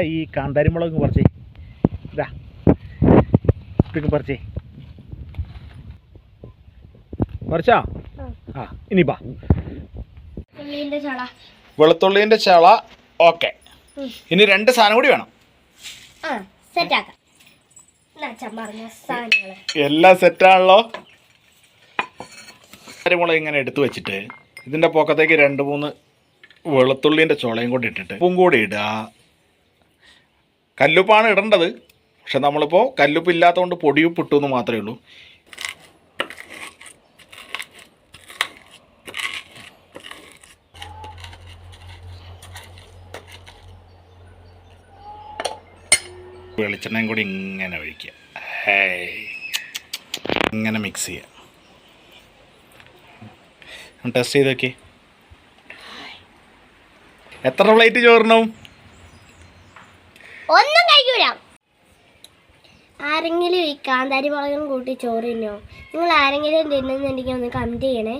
ഈ കാന്താരി മുളക് പറിച്ചേ. ഇതാ. ഇതൊക്കെ പറിച്ചേ. പറിച്ചാ? ആ. ഇനി ബാ. ഉള്ളിന്റെ ചള. വെളുത്തുള്ളിന്റെ ചള ഓക്കെ. ഇനി രണ്ട് സാധനം കൂടി വേണം. എല്ലാം സെറ്റാണല്ലോ മുളക് ഇങ്ങനെ എടുത്തു വെച്ചിട്ട് ഇതിന്റെ പൊക്കത്തേക്ക് രണ്ട് മൂന്ന് വെളുത്തുള്ളിന്റെ ചുളയും കൂടി ഇട്ടിട്ട് ഉപ്പും കൂടി ഇടുക. കല്ലുപ്പാണ് ഇടേണ്ടത്. പക്ഷെ നമ്മളിപ്പോൾ കല്ലുപ്പ് ഇല്ലാത്തതുകൊണ്ട് പൊടിയുപ്പ് ഇട്ടു എന്ന് മാത്രമേ ഉള്ളൂ. വെളിച്ചെണ്ണയും കൂടി ഇങ്ങനെ ഒഴിക്കുക. ഹേ ഇങ്ങനെ മിക്സ് ചെയ്യുക. ടെസ്റ്റ് ചെയ്ത് എത്ര പ്ലേറ്റ് ചോറിനും? ഒന്നും കഴിക്കൂല. ആരെങ്കിലും ഈ കാന്താരി മുളകും കൂട്ടി ചോറ് തിന്നോ? നിങ്ങൾ ആരെങ്കിലും തിന്നുന്നുണ്ടെങ്കിൽ ഒന്ന് കമന്റ് ചെയ്യണേ.